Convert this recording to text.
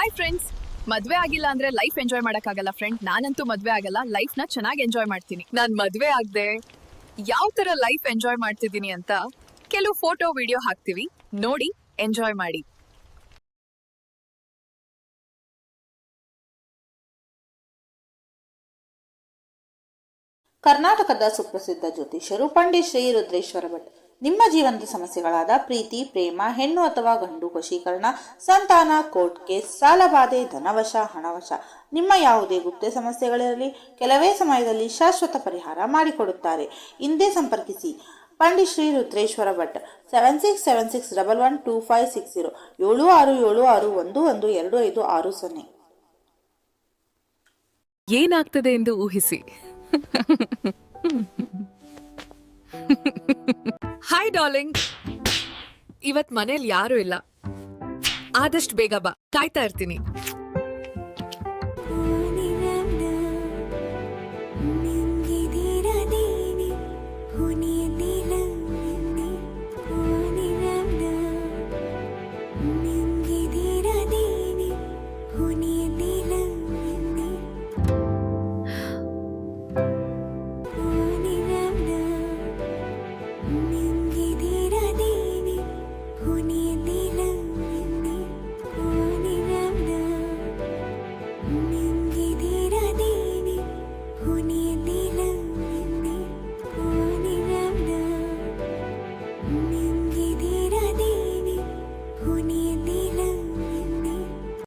Hi friends ಮದ್ವೆ ಆಗಿಲ್ಲ ಅಂದ್ರೆ ಲೈಫ್ ಎಂಜಾಯ್ ಮಾಡಕ್ಕಾಗಲ್ಲ ಫ್ರೆಂಡ್ ನಾನಂತೂ ಮದ್ವೆ ಆಗಲ್ಲ ಲೈಫ್ನ ಚೆನ್ನಾಗಿ ಎಂಜಾಯ್ ಮಾಡ್ತೀನಿ. ನಾನ್ ಮದ್ವೆ ಆಗದೆ. ಯಾವ ತರ ಲೈಫ್ ಎಂಜಾಯ್ ಮಾಡ್ತಿದ್ದೀನಿ ಅಂತ ಕೆಲವು ಫೋಟೋ ವಿಡಿಯೋ ಹಾಕ್ತಿವಿ. ನೋಡಿ ಎಂಜಾಯ್ ಮಾಡಿ. ಕರ್ನಾಟಕದ ಸುಪ್ರಸಿದ್ಧ ಜ್ಯೋತಿಷರು ಪಂಡಿತ್ ಶ್ರೀ ರುದ್ರೇಶ್ವರ ಭಟ್. ನಿಮ್ಮ ಜೀವನದ ಸಮಸ್ಯೆಗಳಾದ ಪ್ರೀತಿ, ಪ್ರೇಮ, ಹೆಣ್ಣು ಅಥವಾ ಗಂಡು ವಶೀಕರಣ, ಸಂತಾನ, ಕೋರ್ಟ್ ಕೇಸ್ ಸಾಲಬಾಧೆ ಧನವಶ, ಹಣವಶ, ನಿಮ್ಮ ಯಾವುದೇ ಗುಪ್ತ ಸಮಸ್ಯೆಗಳಿರಲಿ, ಕೆಲವೇ ಸಮಯದಲ್ಲಿ ಶಾಶ್ವತ ಪರಿಹಾರ ಮಾಡಿಕೊಡುತ್ತಾರೆ. ಹಿಂದೆ ಸಂಪರ್ಕಿಸಿ. Pandit Shri Rudreshwara Bhat, seven six seven six double one two five six zero, ಏಳು ಆರು ಏಳು ಆರು ಒಂದು ಒಂದು ಎರಡು ಐದು ಆರು ಸೊನ್ನೆ. ಏನಾಗ್ತದೆ ಎಂದು ಊಹಿಸಿ. ಹಾಯ್ ಡಾರ್ಲಿಂಗ್ ಇವತ್ ಮನೇಲಿ ಯಾರು ಇಲ್ಲ ಆದಷ್ಟು ಬೇಗ ಬಾ ಕಾಯ್ತಾ ಇರ್ತೀನಿ ಹುನಿಯಲ್ಲಿ